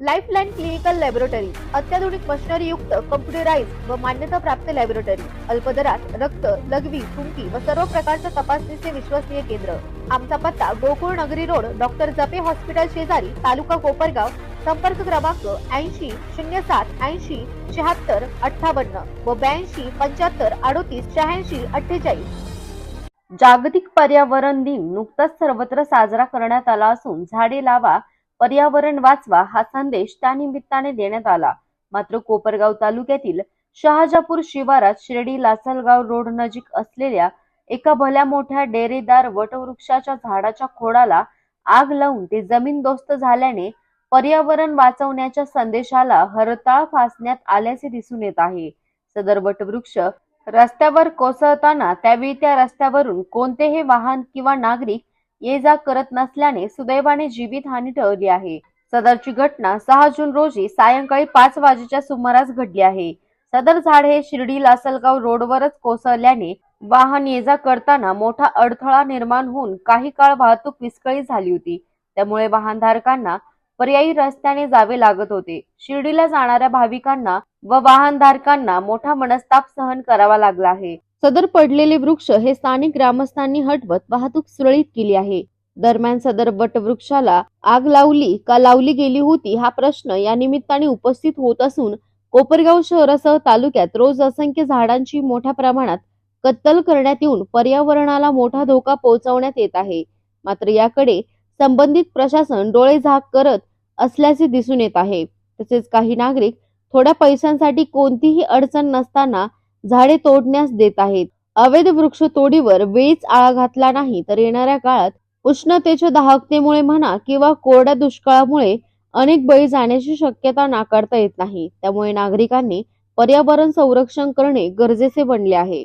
Lifeline clinical laboratory अत्याधुनिक machinery युक्त computerise व मान्यता प्राप्त लॅबोरेटरी अल्पदरात रक्त लघवी थुंकी व सर्व प्रकारच्या तपासणीचे विश्वसनीय केंद्र. आमचा पत्ता गोकुळ नगरी रोड डॉक्टर जपे हॉस्पिटल शेजारी तालुका कोपरगाव संपर्क क्रमांक ऐंशी शून्य सात ऐंशी शहात्तर अठ्ठावन्न व ब्याऐंशी पंच्याहत्तर अडोतीस शहाऐंशी अठ्ठेचाळीस. जागतिक पर्यावरण दिन नुकताच सर्वत्र साजरा करण्यात आला असून झाडे लावा पर्यावरण वाचवा हा संदेश त्यानिमित्ताने देण्यात आला. मात्र कोपरगाव तालुक्यातील शहाजापूर शिवारात शिर्डी लासलगाव रोड नजीक असलेल्या एका भल्या मोठ्या डेरेदार वटवृक्षाच्या झाडाच्या खोडाला आग लावून ते जमीनदोस्त झाल्याने पर्यावरण वाचवण्याच्या संदेशाला हरताळ फासण्यात आल्याचे दिसून येत आहे. सदर वटवृक्ष रस्त्यावर कोसळताना त्यावेळी त्या रस्त्यावरून कोणतेही वाहन किंवा नागरिक ये जा करत नसल्याने सुदैवाने जीवितहानी टळली आहे. सदरची घटना सहा जून रोजी सायंकाळी पाच वाजेच्या सुमारास घडली आहे. सदर झाड हे शिर्डी लासलगाव रोडवरच कोसळल्याने वाहन ये जा करताना मोठा अडथळा निर्माण होऊन काही काळ वाहतूक विस्कळीत झाली होती. त्यामुळे वाहनधारकांना पर्यायी रस्त्याने जावे लागत होते. शिर्डीला जाणाऱ्या भाविकांना व वाहनधारकांना मोठा मनस्ताप सहन करावा लागला आहे. सदर पडलेले वृक्ष हे स्थानिक ग्रामस्थांनी हटवत वाहतूक सुरळीत केली आहे. दरम्यान सदर वटवृक्षाला आग लावली का लावली गेली होती हा प्रश्न या निमित्ताने उपस्थित होत असून कोपरगाव शहरासह तालुक्यात रोज असंख्य झाडांची मोठ्या प्रमाणात कत्तल करण्यात येऊन पर्यावरणाला मोठा धोका पोहोचवण्यात येत आहे. मात्र याकडे संबंधित प्रशासन डोळे झाक करत असल्याचे दिसून येत आहे. तसेच काही नागरिक थोड्या पैशांसाठी कोणतीही अडचण नसताना झाडे तोडण्यास देत आहेत. अवैध वृक्ष तोडीवर वेळीच आळा घातला नाही तर येणाऱ्या काळात उष्णतेच्या दाहकतेमुळे म्हणा किंवा कोरड्या दुष्काळामुळे अनेक बळी जाण्याची शक्यता नाकारता येत नाही. त्यामुळे नागरिकांनी पर्यावरण संरक्षण करणे गरजेचे बनले आहे.